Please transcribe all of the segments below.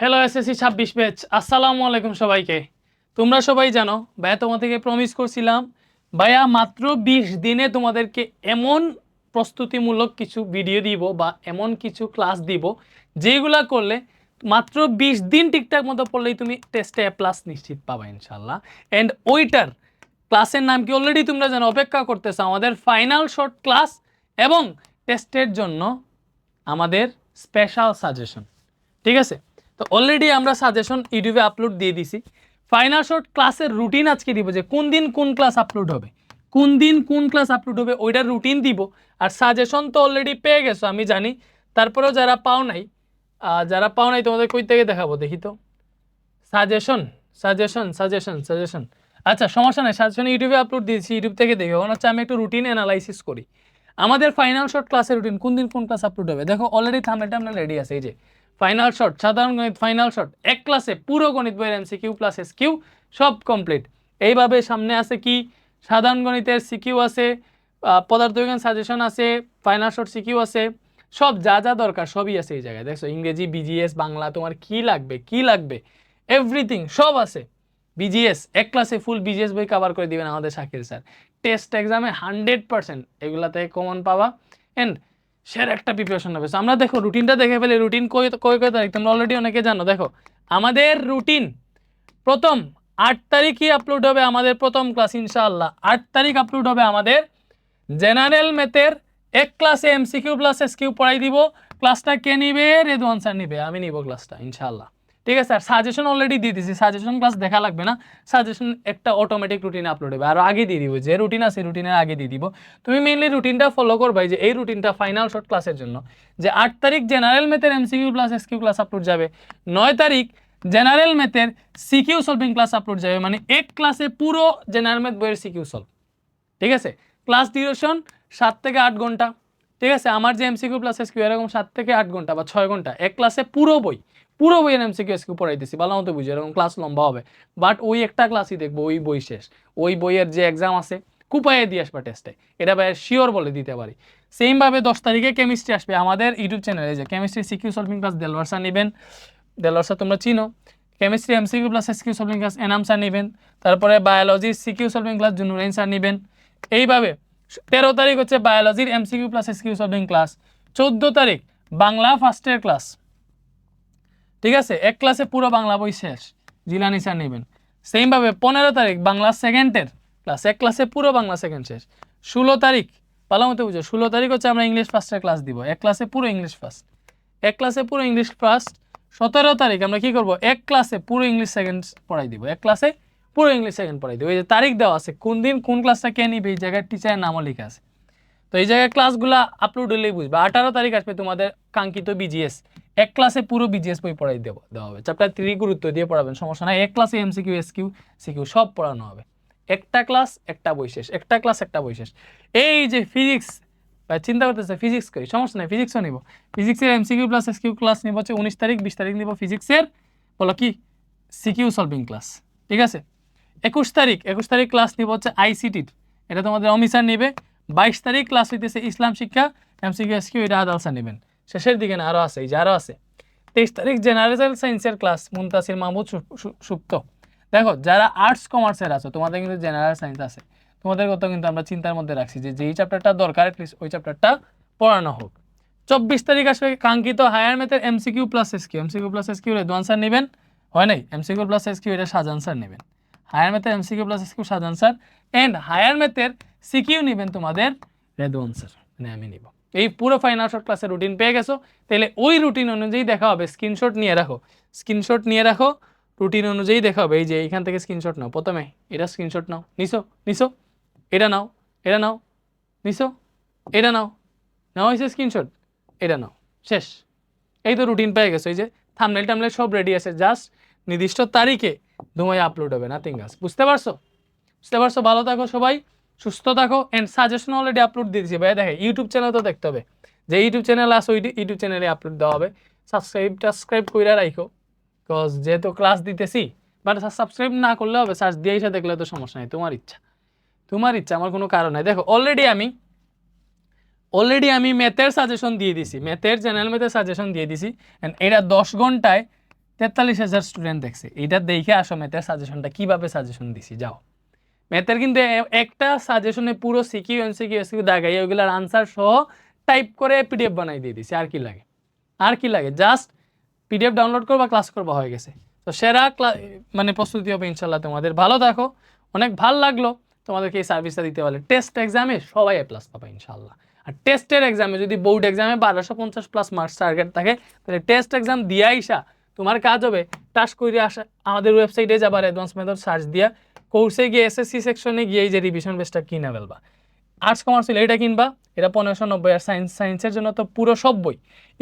Hello S SSC ছাব্বিশ batch আসসালামু আলাইকুম সবাইকে। তোমরা সবাই জানো, ভাইয়া তোমাদেরকে প্রমিস করছিলাম, ভাইয়া মাত্র বিশ দিনে তোমাদেরকে এমন প্রস্তুতিমূলক কিছু ভিডিও দিব বা এমন কিছু ক্লাস দিব, যেগুলা করলে মাত্র বিশ দিন ঠিকঠাক মতো পড়লেই তুমি টেস্টে এ প্লাস নিশ্চিত পাবা ইনশাল্লাহ অ্যান্ড ওইটার ক্লাসের নাম কি অলরেডি তোমরা জানো, অপেক্ষা করতেছো আমাদের ফাইনাল শর্ট ক্লাস এবং টেস্টের জন্য আমাদের স্পেশাল সাজেশন ঠিক আছে? তো অলরেডি আমরা সাজেশন ইউটিউবে আপলোড দিয়ে দিছি। ফাইনাল শর্ট ক্লাসের রুটিন আজকে দিব যে কোন দিন কোন ক্লাস আপলোড হবে। কোন দিন কোন ক্লাস আপলোড হবে, ওইটার রুটিন দিব। আর সাজেশন তো অলরেডি পেয়ে গেছো, আমি জানি। তারপরেও যারা পাও নাই যারা পাও নাই তোমাদের কই থেকে দেখাবো, দেখি তো। সাজেশন সাজেশন সাজেশন সাজেশন আচ্ছা সমস্যা নাই সাজেশন ইউটিউবে আপলোড দিয়েছি ইউটিউব থেকে দেখে। ওখানে হচ্ছে আমি একটু রুটিন অ্যানালাইসিস করি। আমাদের ফাইনাল শর্ট ক্লাসের রুটিন কোন দিন কোন ক্লাস আপলোড হবে? দেখো অলরেডি থামনেটা আপনার রেডি আছে, এই যে। ফাইনাল শর্ট সাধারণ গণিত ফাইনাল শর্ট এক ক্লাসে পুরো গণিত বইয়ের MCQ plus S Q সব কমপ্লিট এইভাবে সামনে আছে কি? সাধারণ গণিতের সিকিউ আছে পদার্থবিজ্ঞান সাজেশন আছে ফাইনাল শর্ট সিকিউ আছে, সব যা যা দরকার সবই আছে এই জায়গায়। দেখছ, ইংরেজি বিজিএস বাংলা, তোমার কি লাগবে কি লাগবে? এভরিথিং সব আছে। বিজিএস এক ক্লাসে ফুল বিজিএস বই কভার করে দিবেন আমাদের শাকির স্যার। টেস্ট এক্সামে হান্ড্রেড পার্সেন্ট এগুলাতে কমন পাওয়া অ্যান্ড সের একটা প্রিপারেশন হবে আমরা দেখো রুটিনটা দেখে ফেলে। রুটিন কই কই কয় তারিখ? তোমরা অলরেডি অনেকে জানো। দেখো, আমাদের রুটিন প্রথম আট তারিখই আপলোড হবে আমাদের প্রথম ক্লাস ইনশাআল্লাহ। আট তারিখ আপলোড হবে আমাদের জেনারেল ম্যাথের এক ক্লাসে এমসিকিউ প্লাস এসকিউ পড়াই দিব। ক্লাসটা কে নিবে? রেদওয়ান স্যার নিবে। আমি নিব ক্লাসটা ইনশাআল্লাহ। ঠিক আছে, আর সাজেশন অলরেডি দিয়ে দিছি সাজেশন ক্লাস দেখা লাগবে না। সাজেশন একটা অটোমেটিক রুটিন আপলোড হবে। আর আগে দিয়ে দিব, যে রুটিন আছে রুটিনের আগে দিয়ে দিব। তুমি মেইনলি রুটিনটা ফলো করবাই যে এই রুটিনটা ফাইনাল শর্ট ক্লাসের জন্য। যে আট তারিখ জেনারেল ম্যাথের MCQ plus SQ class upload যাবে। নয় তারিখ জেনারেল ম্যাথের সিকিউ সলভিং ক্লাস আপলোড যাবে। মানে এক ক্লাসে পুরো জেনারেল ম্যাথ বইয়ের সিকিউ সলভ ঠিক আছে? ক্লাস ডিউরেশন সাত থেকে আট ঘণ্টা। ঠিক আছে? আমার যে এমসিকিউ প্লাস এসকিউ এরকম সাত থেকে আট ঘণ্টা বা ছয় ঘণ্টা, এক ক্লাসে পুরো বই, পুরো বইয়ের এমসিকিউ এসকিউ পড়াইতেছি ভালো মতো বুঝি, এরকম ক্লাস লম্বা হবে। বাট ওই একটা ক্লাসই দেখব, ওই বই শেষ। ওই বইয়ের যে এক্সাম আছে, কুপায়ে দিয়ে আসবে টেস্টে এটা ভাই শিওর বলে দিতে পারি। সেমভাবে দশ তারিখে কেমিস্ট্রি আসবে। আমাদের ইউটিউব চ্যানেলে যে chemistry CQ solving class Delwar sir নেবেন। দেলওয়ার স্যার তোমরা চিনো। Chemistry MCQ plus SQ solving class Enam sir নেবেন। তারপরে biology CQ solving class Junurain sir নেবেন। এইভাবে তেরো তারিখ হচ্ছে বায়োলজির MCQ plus SQ solving class চোদ্দ তারিখ, বাংলা ফার্স্টের ক্লাস ঠিক আছে? এক ক্লাসে পুরো বাংলা বই শেষ। জিলানি স্যার নেবেন। সেমভাবে পনেরো তারিখ, বাংলা সেকেন্ডের ক্লাস এক ক্লাসে পুরো বাংলা সেকেন্ড শেষ। ষোলো তারিখ ভালো মতো বুঝো, ষোলো তারিখ হচ্ছে আমরা ইংলিশ ফার্স্টের ক্লাস দিব। এক ক্লাসে পুরো ইংলিশ ফার্স্ট এক ক্লাসে পুরো ইংলিশ ফার্স্ট সতেরো তারিখ আমরা কি করব? এক ক্লাসে পুরো ইংলিশ সেকেন্ড পড়াই দিব। এক ক্লাসে পুরো ইংলিশ সেকেন্ড পড়াই দিব। এই যে তারিখ দেওয়া আছে, কোন দিন কোন ক্লাসটা কে নিবে, এই জায়গায় টিচারের নামও লেখা আছে। তো এই জায়গায় ক্লাসগুলো আপলোড হলেই বুঝবে। আঠারো তারিখ আসবে তোমাদের কাঙ্ক্ষিত বিজিএস এক ক্লাসে পুরো বিজিএস বই পড়াই দেব, দেওয়া হবে। চ্যাপ্টার থ্রি গুরুত্ব দিয়ে পড়াবেন, সমস্যা নাই। এক ক্লাসে এমসিকিউ এসকিউ সিকিউ সব পড়ানো হবে। একটা ক্লাস একটা বই শেষ। একটা ক্লাস একটা বই শেষ। এই যে ফিজিক্স চিন্তা করতেছে ফিজিক্স করি, সমস্যা নেই ফিজিক্সও নিব। ফিজিক্সের এমসিকিউ প্লাস এসকিউ ক্লাস নিব হচ্ছে উনিশ তারিখ, বিশ তারিখ নিব ফিজিক্সের বলো কি? সিকিউ সলভিং ক্লাস ঠিক আছে? একুশ তারিখ একুশ তারিখ ক্লাস নিব হচ্ছে আইসিটির এটা তোমাদের অমিসার নেবে। বাইশ তারিখ ক্লাস হইতেছে ইসলাম শিক্ষা এমসিকিউ এটা আদালসা নেবেন। শেষের দিকে না আরও আছে, এই যে আরও আছে। তেইশ তারিখ জেনারেল সায়েন্সের ক্লাস মুনতাসির মাহমুদ সুপ্ত। দেখো, যারা আর্টস কমার্সের আছে, তোমাদের কিন্তু জেনারেল সায়েন্স আছে। তোমাদের কথা কিন্তু আমরা চিন্তার মধ্যে রাখছি যে যেই চ্যাপ্টারটা দরকার প্লিজ ওই চ্যাপ্টারটা পড়ানো হোক। চব্বিশ তারিখ আসবে কাঙ্ক্ষিত হায়ার ম্যাথের MCQ plus SQ MCQ plus SQ Redwan Ansar নেবেন। হয় নাই? এমসিকিউ প্লাস এসকিউ এটা সাজ আনসার নেবেন। হায়ার ম্যাথের MCQ plus SQ Shahjahan sir. And higher ম্যাথের সিকিউ নেবেন তোমাদের রেদওয়ান, স্যার। মানে আমি নিব। এই পুরো ফাইনাল শর্ট ক্লাসের রুটিন পেয়ে গেছো। তাহলে ওই রুটিন অনুযায়ী দেখা হবে। স্ক্রিনশট নিয়ে রাখো। স্ক্রিনশট নিয়ে রাখো। রুটিন অনুযায়ী দেখা হবে। এই যে এইখান থেকে স্ক্রিনশট নাও। প্রথমে এটা স্ক্রিনশট নাও। নিছো নিছো। এটা নাও। এটা নাও। নিছো। এটা নাও। নাও হয়েছে স্ক্রিনশট এটা নাও। শেষ। এই তো রুটিন পেয়ে গেছো। এই যে থামনেল টামনেল সব রেডি আছে। জাস্ট নির্দিষ্ট তারিখে ধুমায় আপলোড হবে নাথিং গাছ বুঝতে পারছ? বুঝতে পারছ? ভালো থাকো সবাই, সুস্থ থাকো অ্যান্ড সাজেশন অলরেডি আপলোড দিয়ে দিয়েছি। ভাই দেখে ইউটিউব চ্যানেল তো দেখতে হবে। যে ইউটিউব চ্যানেল আছে ইউটিউব চ্যানেলে আপলোড দেওয়া হবে। সাবস্ক্রাইব টাবস্ক্রাইব করে রাখো বিকজ যেহেতু ক্লাস দিতেছি বাট সাবস্ক্রাইব না করলে হবে সার্চ দিয়ে এসে দেখলে তো সমস্যা নেই, তোমার ইচ্ছা। তোমার ইচ্ছা, আমার কোনো কারণ নাই। দেখো অলরেডি আমি অলরেডি আমি ম্যাথের সাজেশন দিয়ে দিছি। ম্যাথের জেনারেল ম্যাথের সাজেশন দিয়ে দিছি অ্যান্ড এটা দশ ঘন্টায় তেতাল্লিশ হাজার স্টুডেন্ট দেখছে। এটা দেখে আসো ম্যাথের সাজেশনটা কীভাবে সাজেশন দিছি, যাও। ম্যাথের কিন্তু একটা সাজেশনে পুরো সিকিউ এনসিকিউ এসকিউ দাগাই ওইগুলোর আনসার সহ টাইপ করে পিডিএফ বানাই দিয়ে দিছি, আর কি লাগে। আর কি লাগে? জাস্ট পিডিএফ ডাউনলোড করবা ক্লাস করবা, হয়ে গেছে। তো সেরা মানে প্রস্তুতি হবে ইনশাল্লাহ তোমাদের। ভালো থাকো। অনেক ভালো লাগল তোমাদেরকে এই সার্ভিসটা দিতে পারলে। টেস্ট এক্সামে সবাই এ প্লাস পাবে ইনশাল্লাহ আর টেস্টের এক্সামে যদি বোর্ড এক্সামে বারোশো পঞ্চাশ প্লাস মার্কস টার্গেট থাকে, তাহলে টেস্ট এক্সাম দিয়ে আইসা তোমার কাজ হবে টাস করে আসা, আমাদের ওয়েবসাইটে যাবার অ্যাডভান্স মেথড সার্চ দিয়া কোর্সে গিয়ে এসএসসি সেকশনে গিয়ে এই যে রিভিশন বেসটা কিনে ফেলবা। আর্টস কমার্স হলে এটা কিনবা, এটা পনেরোশো নব্বই আর সায়েন্স সায়েন্সের জন্য তো পুরো সব বই,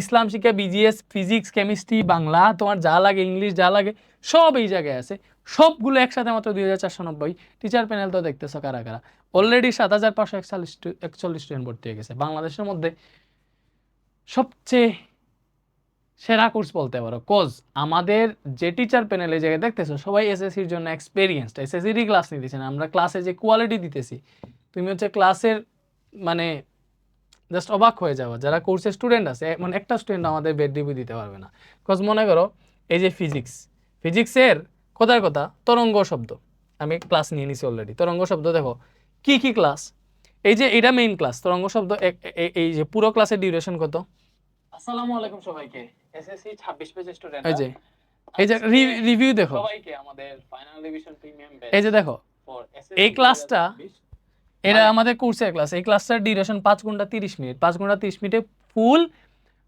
ইসলাম শিক্ষা বিজিএস ফিজিক্স কেমিস্ট্রি বাংলা, তোমার যা লাগে ইংলিশ যা লাগে, সব এই জায়গায় আছে। সবগুলো একসাথে মাত্র দুই হাজার চারশো নব্বই। টিচার প্যানেল তো দেখতেছো কারা কারা। অলরেডি সাত হাজার পাঁচশো একচল্লিশ একচল্লিশ স্টুডেন্ট ভর্তি হয়ে গেছে। বাংলাদেশের মধ্যে সবচেয়ে সেরা কোর্স বলতে পারো। কোজ আমাদের যে টিচার প্যানেলে জায়গায় দেখতেছো, সবাই এসএসসির জন্য এক্সপিরিয়েন্সড এসএসসিরই ক্লাস নিতেছে না। আমরা ক্লাসে যে কোয়ালিটি দিতেছি, তুমি হচ্ছে ক্লাসের মানে জাস্ট অবাক হয়ে যাওয়া যারা কোর্সের স্টুডেন্ট আছে মানে একটা স্টুডেন্ট আমাদের বেড রিভিউ দিতে পারবে না। বিকজ মনে করো, এই যে ফিজিক্স ফিজিক্সের কথার কথা, তরঙ্গ শব্দ। আমি ক্লাস নিয়ে নিছি অলরেডি তরঙ্গ শব্দ দেখো, কি কি ক্লাস এই যে এটা মেইন ক্লাস তরঙ্গ শব্দ এই যে পুরো ক্লাসের ডিউরেশন কত? আসসালামু আলাইকুম সবাইকে। এসএসসি 26 পেজ স্টুডেন্ট এই যে এই যে রিভিউ দেখো। সবাইকে আমাদের ফাইনাল রিভিশন প্রিমিয়াম ব্যাচ এই যে দেখো এই ক্লাসটা এটা আমাদের কোর্সের ক্লাস এই ক্লাসটার ডিউরেশন পাঁচ ঘণ্টা তিরিশ মিনিট। পাঁচ ঘণ্টা তিরিশ মিনিটে ফুল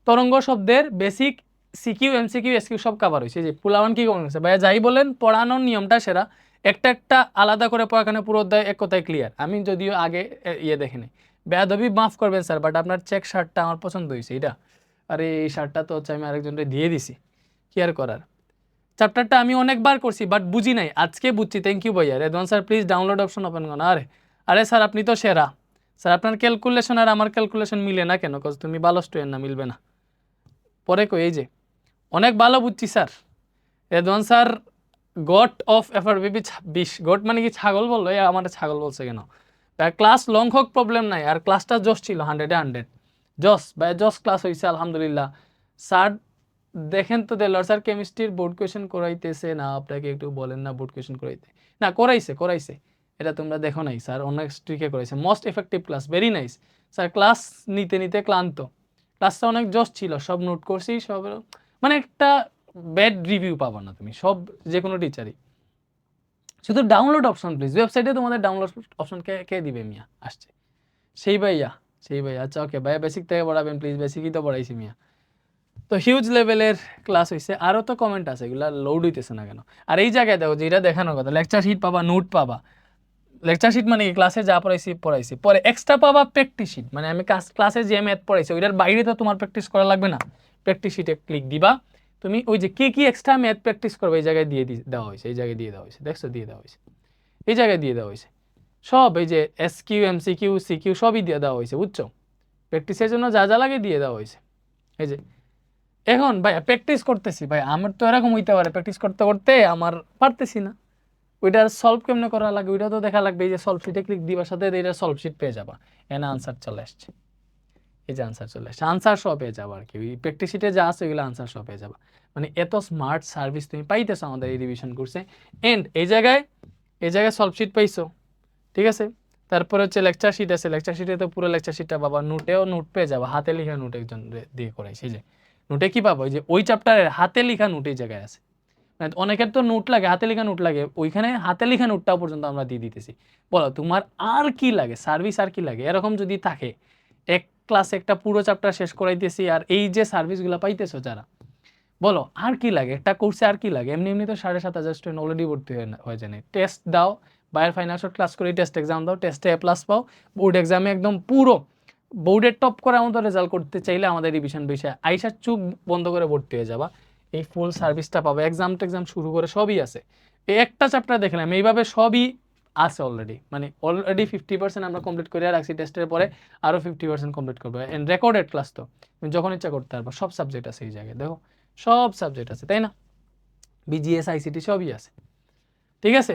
তরঙ্গ শব্দের বেসিক সিকিউ এমসিকিউ এসকিউ সব কাভার হয়েছে। যে পুলাওয়ান কি কমন হয়েছে? ভাইয়া যাই বলেন পড়ানোর নিয়মটা সেরা। একটা একটা আলাদা করে পড়াখানে পুরো অধ্যায় এক কথায় ক্লিয়ার আমি যদিও আগে ইয়ে দেখিনি বেয়াদবি মাফ করবেন স্যার বাট আপনার চেক শার্টটা আমার পছন্দ হয়েছে এটা আরে, এই শার্টটা তো হচ্ছে আমি আরেকজনকে দিয়ে দিছি। কি আর করার? চ্যাপ্টারটা আমি অনেকবার করছি বাট বুঝি নাই। আজকে বুঝছি। থ্যাংক ইউ ভাইয়া। Redwan sir please download option open করুন। আরে আরে স্যার আপনি তো সেরা। স্যার আপনার ক্যালকুলেশন আর আমার ক্যালকুলেশন মিলে না কেন? কজ তুমি ভালো স্টুডেন্ট না, মিলবে না। পরে কই, এই যে। অনেক ভালো বুঝছি sir Redwan sir got of এফার বিবি ছাব্বিশ। গট মানে কি ছাগল বলল? আমার ছাগল বলছে কেন? ক্লাস লং হোক প্রবলেম নাই। আর ক্লাসটা জস ছিল হান্ড্রেডে হান্ড্রেড জস, ভাই, জস ক্লাস হয়েছে আলহামদুলিল্লাহ। স্যার দেখেন তো দেলোয়ার স্যার কেমিস্ট্রির বোর্ড কোয়েশন করাইতেছে না, আপনাকে একটু বলেন না বোর্ড কোয়েশন করাইতে। না, করাইছে করাইছে। এটা তোমরা দেখো নাই স্যার অনেক স্ট্রিকে করেছে most effective class very nice sir class নিতে নিতে ক্লান্ত। ক্লাসটা অনেক জস ছিল, সব নোট করছি, সব মানে একটা ব্যাড রিভিউ পাবা না তুমি, সব যে কোনো টিচারই শুধু ডাউনলোড অপশন প্লিজ ওয়েবসাইটে তোমাদের ডাউনলোড অপশন কে কে দিবে মিয়া? আসছে। সেই ভাইয়া সেই ভাইয়া আচ্ছা ওকে ভাইয়া বেসিক থেকে পড়াবেন প্লিজ বেসিকই তো পড়াইছি মিয়া তো হিউজ লেভেলের ক্লাস হয়েছে আরও তো কমেন্ট আছে এগুলা লোড হইতেছে না কেন আর এই জায়গায় দেখো যেটা দেখানোর কথা লেকচার শিট পাবা নোট পাবা লেকচার শিট মানে ক্লাসে যা পড়াইছি পড়াইছি পরে এক্সট্রা পাবা প্র্যাকটিস শিট মানে আমি ক্লাসে যে ম্যাথ পড়াইছি ওইটার বাইরে তো তোমার প্র্যাকটিস করা লাগবে না প্র্যাকটিস শিটে ক্লিক দিবা তুমি ওই যে কি কি এক্সট্রা ম্যাথ প্র্যাকটিস করবে এই জায়গায় দিয়ে দেওয়া হয়েছে এই জায়গায় দিয়ে দেওয়া হয়েছে দেখছ দিয়ে দেওয়া হয়েছে এই জায়গায় দিয়ে দেওয়া হয়েছে সব এই যে S Q M C Q C Q সবই দিয়ে দেওয়া হয়েছে, বুঝছ? প্র্যাকটিসের জন্য যা যা লাগে দিয়ে দেওয়া হয়েছে। এই যে, এখন ভাই প্র্যাকটিস করতেছি। ভাই, আমার তো এরকম হইতে পারে প্র্যাকটিস করতে করতে আমার পারতেছি না। ওইটার সলভ কেমনে করা লাগে? ওইটা তো দেখা লাগবে, এই যে সলভ শিটে ক্লিক দিবার সাথে এটা সলভ শিট পেয়ে যাবা। এনে আনসার চলে আসছে। এই যে আনসার চলে আসছে। আনসার সহ পেয়ে যাবা আর কি ওই প্র্যাকটিস শিটে যা আছে ওইগুলো আনসার সহ পেয়ে যাবা। মানে এত স্মার্ট সার্ভিস তুমি পাইতেছো আমাদের এই রিভিশন কোর্সে এন্ড এই জায়গায় এই জায়গায় সলভ শিট পাইছো। ঠিক আছে? তারপরে হচ্ছে লেকচার শিট আছে। লেকচার শিটে তো পুরো লেকচার শিটটা বাবা নোটেও নোট পেয়ে যাব। হাতে লেখা নোট একজন দিয়ে করাইছে, এই যে। নোটে কি পাবো? যে ওই চ্যাপ্টারের হাতে লেখা নোট এই জায়গায় আছে। মানে অনেকের তো নোট লাগে, হাতে লেখা নোট লাগে। ওইখানে হাতে লেখা নোটটাও পর্যন্ত আমরা দিয়ে দিতেছি। বলো, তোমার আর কি লাগে? সার্ভিস আর কি লাগে? এরকম যদি থাকে, এক ক্লাসে একটা পুরো চ্যাপ্টার শেষ করাইতেছি আর এই যে সার্ভিসগুলো পাইতেছো যারা, বলো, আর কি লাগে? একটা কোর্সে আর কি লাগে? এমনি এমনি তো সাড়ে সাত হাজার স্টুডেন্ট অলরেডি ভর্তি হয়ে জানে টেস্ট দাও বায়ার ফাইন্যান্সিয়াল ক্লাস করে টেস্ট এক্সাম দাও টেস্টে এ প্লাস পাও। বোর্ড এক্সামে একদম পুরো বোর্ডের টপ করে আমাদের রেজাল্ট করতে চাইলে আমাদের রিভিশন বিষয়ে। আইসার চুপ বন্ধ করে ভর্তি হয়ে যাবা। এই ফুল সার্ভিসটা পাবে। এক্সাম টেক্সাম শুরু করে সবই আছে। এই একটা চ্যাপ্টার দেখলাম, এইভাবে সবই আছে অলরেডি মানে অলরেডি ফিফটি পার্সেন্ট আমরা কমপ্লিট করে রাখছি টেস্টের পরে আরও ফিফটি পার্সেন্ট কমপ্লিট করব। অ্যান্ড রেকর্ডেড ক্লাস তো, তুমি যখন ইচ্ছা করতে পারব। সব সাবজেক্ট আছে এই জায়গায়, দেখো। সব সাবজেক্ট আছে, তাই না? বিজিএস আইসিটি সবই আছে। ঠিক আছে?